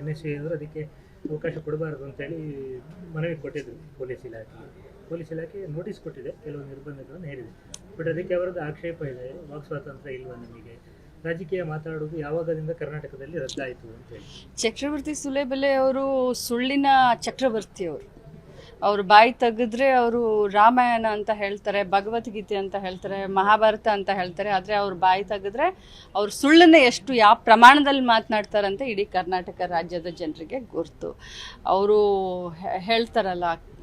N S C ಅದಕ್ಕೆ ಅವಕಾಶ ಕೊಡಬಾರ್ದು ಅಂತೇಳಿ ಮನವಿ ಕೊಟ್ಟಿದ್ರು ಪೊಲೀಸ್ ಇಲಾಖೆ ಪೊಲೀಸ್ ಇಲಾಖೆ ನೋಟಿಸ್ ಕೊಟ್ಟಿದೆ, ಕೆಲವು ನಿರ್ಬಂಧಗಳನ್ನು ಹೇರಿದೆ. ಬಟ್ ಅದಕ್ಕೆ ಅವರದ್ದು ಆಕ್ಷೇಪ ಇದೆ, ವಾಕ್ ಸ್ವಾತಂತ್ರ್ಯ ಇಲ್ವಾ ನಿಮಗೆ? ರಾಜಕೀಯ ಮಾತಾಡೋದು ಯಾವಾಗದಿಂದ ಕರ್ನಾಟಕದಲ್ಲಿ ರದ್ದಾಯಿತು ಅಂತೇಳಿ. ಚಕ್ರವರ್ತಿ ಸುಲೇಬೆಲೆ ಅವರು ಸುಳ್ಳಿನ ಚಕ್ರವರ್ತಿ ಅವರು ಅವರು ಬಾಯಿ ತೆಗೆದ್ರೆ ಅವರು ರಾಮಾಯಣ ಅಂತ ಹೇಳ್ತಾರೆ, ಭಗವದ್ಗೀತೆ ಅಂತ ಹೇಳ್ತಾರೆ, ಮಹಾಭಾರತ ಅಂತ ಹೇಳ್ತಾರೆ, ಆದರೆ ಅವ್ರ ಬಾಯಿ ತೆಗೆದ್ರೆ ಅವ್ರು ಸುಳ್ಳನ್ನ ಎಷ್ಟು ಯಾವ ಪ್ರಮಾಣದಲ್ಲಿ ಮಾತನಾಡ್ತಾರಂತ ಇಡೀ ಕರ್ನಾಟಕ ರಾಜ್ಯದ ಜನರಿಗೆ ಗುರ್ತು. ಅವರು ಹೇಳ್ತಾರಲ್ಲ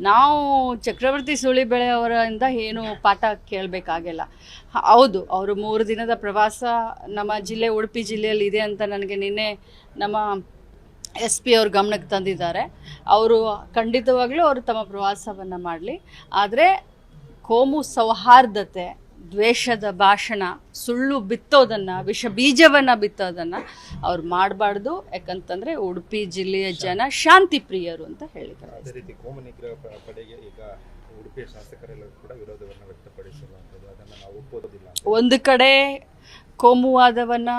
ನಾವು ಚಕ್ರವರ್ತಿ ಸುಳಿಬೆಳೆ ಅವರಿಂದ ಏನು ಪಾಠ ಕೇಳಬೇಕಾಗಿಲ್ಲ. ಹೌದು, ಅವರು ಮೂರು ದಿನದ ಪ್ರವಾಸ ನಮ್ಮ ಜಿಲ್ಲೆ, ಉಡುಪಿ ಜಿಲ್ಲೆಯಲ್ಲಿ ಇದೆ ಅಂತ ನನಗೆ ನಿನ್ನೆ ನಮ್ಮ ಎಸ್ ಪಿ ಅವ್ರ ಗಮನಕ್ಕೆ ತಂದಿದ್ದಾರೆ. ಅವರು ಖಂಡಿತವಾಗಲೂ ಅವರು ತಮ್ಮ ಪ್ರವಾಸವನ್ನು ಮಾಡಲಿ. ಆದರೆ ಕೋಮು ಸೌಹಾರ್ದತೆ ದ್ವೇಷದ ಭಾಷಣ ಸುಳ್ಳು ಬಿತ್ತೋದನ್ನು ವಿಷ ಬೀಜವನ್ನು ಬಿತ್ತೋದನ್ನು ಅವ್ರು ಮಾಡಬಾರ್ದು. ಯಾಕಂತಂದರೆ ಉಡುಪಿ ಜಿಲ್ಲೆಯ ಜನ ಶಾಂತಿ ಪ್ರಿಯರು ಅಂತ ಹೇಳಿದ್ದಾರೆ. ಅದೇ ರೀತಿ ಕೋಮು ನಿಗ್ರಹ ಪಡೆಗೆ ಈಗ ಉಡುಪಿಯ ಶಾಸಕರೆಲ್ಲ ಕೂಡ ವಿರೋಧವನ್ನು ವ್ಯಕ್ತಪಡಿಸುವಂಥದ್ದು ಅದನ್ನು ನಾವು ಒಪ್ಪೋದಿಲ್ಲ ಒಂದು ಕಡೆ ಕೋಮುವಾದವನ್ನು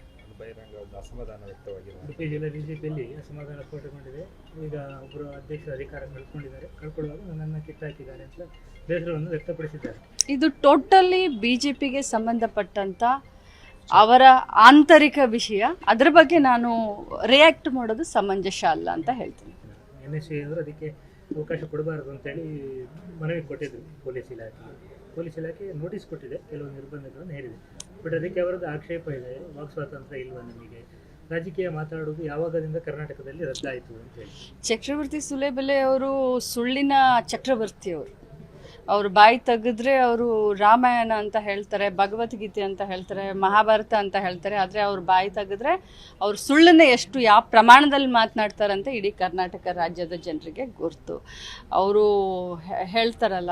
ಬಿಜೆಪಿಯಲ್ಲಿ ಈಗ ಒಂದು ಬಹಿರಂಗ ಅಸಮಾಧಾನ ವ್ಯಕ್ತವಾಗಿದೆ ಉಡುಪಿ ಜಿಲ್ಲೆ ಬಿಜೆಪಿಯಲ್ಲಿ ಅಸಮಾಧಾನ ಸ್ಫೋಟಗೊಂಡಿದೆ ಈಗ ಒಬ್ಬರು ಅಧ್ಯಕ್ಷ ಅಧಿಕಾರ ಕಳ್ಕೊಂಡಿದ್ದಾರೆ. ಕಳ್ಕೊಳ್ಳುವಾಗ ನನ್ನನ್ನು ಕಿತ್ತಾಕಿದ್ದಾರೆ ಅಂತ ಬೇಸರವನ್ನು ವ್ಯಕ್ತಪಡಿಸಿದ್ದಾರೆ. ಇದು ಟೋಟಲಿ ಬಿಜೆಪಿಗೆ ಸಂಬಂಧಪಟ್ಟಂತ ಪಿಗೆ ಸಂಬಂಧಪಟ್ಟಂಥ ಅವರ ಆಂತರಿಕ ವಿಷಯ. ಅದರ ಬಗ್ಗೆ ನಾನು ರಿಯಾಕ್ಟ್ ಮಾಡೋದು ಸಮಂಜಸ ಅಲ್ಲ ಅಂತ ಹೇಳ್ತೀನಿ. ಎನ್ ಎಸ್ ಸಿ ಅವರು ಅದಕ್ಕೆ ಅವಕಾಶ ಕೊಡಬಾರದು ಅಂತೇಳಿ ಮನವಿ ಕೊಟ್ಟಿದ್ರು ಪೊಲೀಸ್ ಇಲಾಖೆ. ಪೊಲೀಸ್ ಇಲಾಖೆ ನೋಟಿಸ್ ಕೊಟ್ಟಿದೆ. ಕೆಲವು ನಿರ್ಬಂಧಗಳನ್ನು ಹೇರಿದೆ ಬಟ್ ಅದಕ್ಕೆ ಅವರದ್ದು ಆಕ್ಷೇಪ ಇದೆ. ವಾಕ್ ಸ್ವಾತಂತ್ರ್ಯ ಇಲ್ವಾ ನಮಗೆ? ರಾಜಕೀಯ ಮಾತಾಡೋದು ಯಾವಾಗದಿಂದ ಕರ್ನಾಟಕದಲ್ಲಿ ರದ್ದಾಯಿತು ಅಂತ ಹೇಳಿ. ಚಕ್ರವರ್ತಿ ಸುಲೇಬೆಲೆ ಅವರು ಸುಳ್ಳಿನ ಚಕ್ರವರ್ತಿ ಅವರು ಅವರು ಬಾಯಿ ತೆಗೆದ್ರೆ ಅವರು ರಾಮಾಯಣ ಅಂತ ಹೇಳ್ತಾರೆ, ಭಗವದ್ಗೀತೆ ಅಂತ ಹೇಳ್ತಾರೆ, ಮಹಾಭಾರತ ಅಂತ ಹೇಳ್ತಾರೆ. ಆದರೆ ಅವ್ರು ಬಾಯಿ ತೆಗೆದ್ರೆ ಅವ್ರು ಸುಳ್ಳನ್ನ ಎಷ್ಟು ಯಾವ ಪ್ರಮಾಣದಲ್ಲಿ ಮಾತನಾಡ್ತಾರಂತ ಇಡೀ ಕರ್ನಾಟಕ ರಾಜ್ಯದ ಜನರಿಗೆ ಗೊತ್ತು. ಅವರು ಹೇಳ್ತಾರಲ್ಲ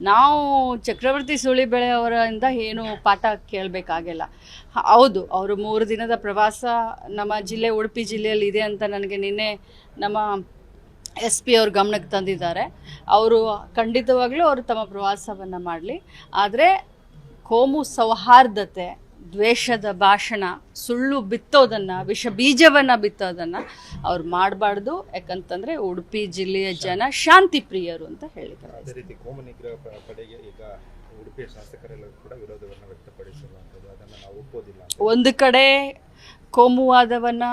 ನಾವು ಚಕ್ರವರ್ತಿ ಸುಳಿಬೆಳೆ ಅವರಿಂದ ಏನು ಪಾಠ ಕೇಳಬೇಕಾಗಿಲ್ಲ. ಹೌದು, ಅವರು ಮೂರು ದಿನದ ಪ್ರವಾಸ ನಮ್ಮ ಜಿಲ್ಲೆ, ಉಡುಪಿ ಜಿಲ್ಲೆಯಲ್ಲಿ ಇದೆ ಅಂತ ನನಗೆ ನಿನ್ನೆ ನಮ್ಮ ಎಸ್ ಪಿ ಅವ್ರ ಗಮನಕ್ಕೆ ತಂದಿದ್ದಾರೆ. ಅವರು ಖಂಡಿತವಾಗಲೂ ಅವರು ತಮ್ಮ ಪ್ರವಾಸವನ್ನು ಮಾಡಲಿ. ಆದರೆ ಕೋಮು ಸೌಹಾರ್ದತೆ ದ್ವೇಷದ ಭಾಷಣ ಸುಳ್ಳು ಬಿತ್ತೋದನ್ನು ವಿಷ ಬೀಜವನ್ನು ಬಿತ್ತೋದನ್ನು ಅವ್ರು ಮಾಡಬಾರ್ದು. ಯಾಕಂತಂದರೆ ಉಡುಪಿ ಜಿಲ್ಲೆಯ ಜನ ಶಾಂತಿ ಪ್ರಿಯರು ಅಂತ ಹೇಳಿದ್ದಾರೆ. ಅದೇ ರೀತಿ ಕೋಮು ನಿಗ್ರಹ ಪ- ಪಡೆಗೆ ಈಗ ಉಡುಪಿಯ ಶಾಸಕರೆಲ್ಲ ಕೂಡ ವಿರೋಧವನ್ನು ವ್ಯಕ್ತಪಡಿಸಿರುವಂಥದ್ದು. ಅದನ್ನು ನಾವು ಒಪ್ಪೋದಿಲ್ಲ ಒಂದು ಕಡೆ ಕೋಮುವಾದವನ್ನು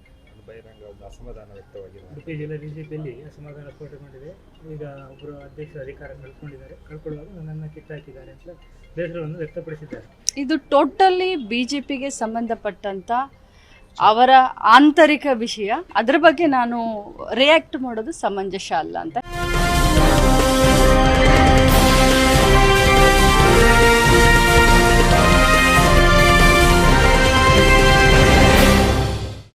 ಒಂದು ಬಹಿರಂಗ ಒಂದು ಅಸಮಾಧಾನ ವ್ಯಕ್ತವಾಗಿದೆ. ಉಡುಪಿ ಜಿಲ್ಲೆ ಬಿಜೆಪಿಯಲ್ಲಿ ಅಸಮಾಧಾನ ಸ್ಫೋಟಗೊಂಡಿದೆ ಈಗ ಒಬ್ಬರು ಅಧ್ಯಕ್ಷರು ಅಧಿಕಾರ ಕಳ್ಕೊಂಡಿದ್ದಾರೆ. ಕಳ್ಕೊಳ್ಳುವಾಗ ನನ್ನನ್ನು ಕಿತ್ತಾಕಿದ್ದಾರೆ ಅಂತ ಬೇಸರವನ್ನು ವ್ಯಕ್ತಪಡಿಸಿದ್ದಾರೆ. ಇದು ಟೋಟಲಿ ಬಿ ಜೆ ಪಿಗೆ ಸಂಬಂಧಪಟ್ಟಂಥ ಅವರ ಆಂತರಿಕ ವಿಷಯ. ಅದರ ಬಗ್ಗೆ ನಾನು ರಿಯಾಕ್ಟ್ ಮಾಡೋದು ಸಮಂಜಸ ಅಲ್ಲ ಅಂತ.